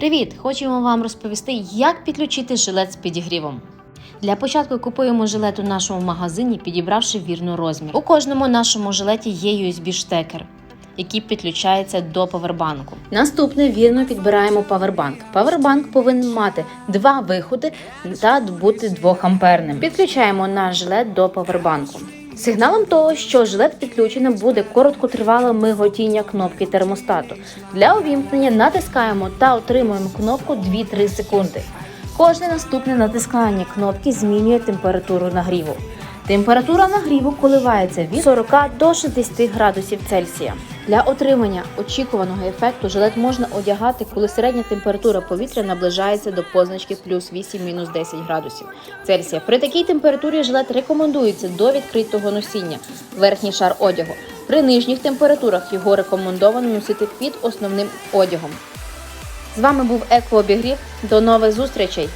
Привіт! Хочемо вам розповісти, як підключити жилет з підігрівом. Для початку купуємо жилет у нашому магазині, підібравши вірну розмір. У кожному нашому жилеті є USB-штекер, який підключається до павербанку. Наступне вірно підбираємо павербанк. Павербанк повинен мати два виходи та бути 2 амперним. Підключаємо наш жилет до павербанку. Сигналом того, що жилет підключено, буде короткотривале миготіння кнопки термостату. Для увімкнення натискаємо та отримуємо кнопку 2-3 секунди. Кожне наступне натискання кнопки змінює температуру нагріву. Температура нагріву коливається від 40 до 60 градусів Цельсія. Для отримання очікуваного ефекту жилет можна одягати, коли середня температура повітря наближається до позначки плюс 8 10 градусів Цельсія. При такій температурі жилет рекомендується до відкритого носіння, верхній шар одягу. При нижніх температурах його рекомендовано носити під основним одягом. З вами був Екообігрів. До нових зустрічей!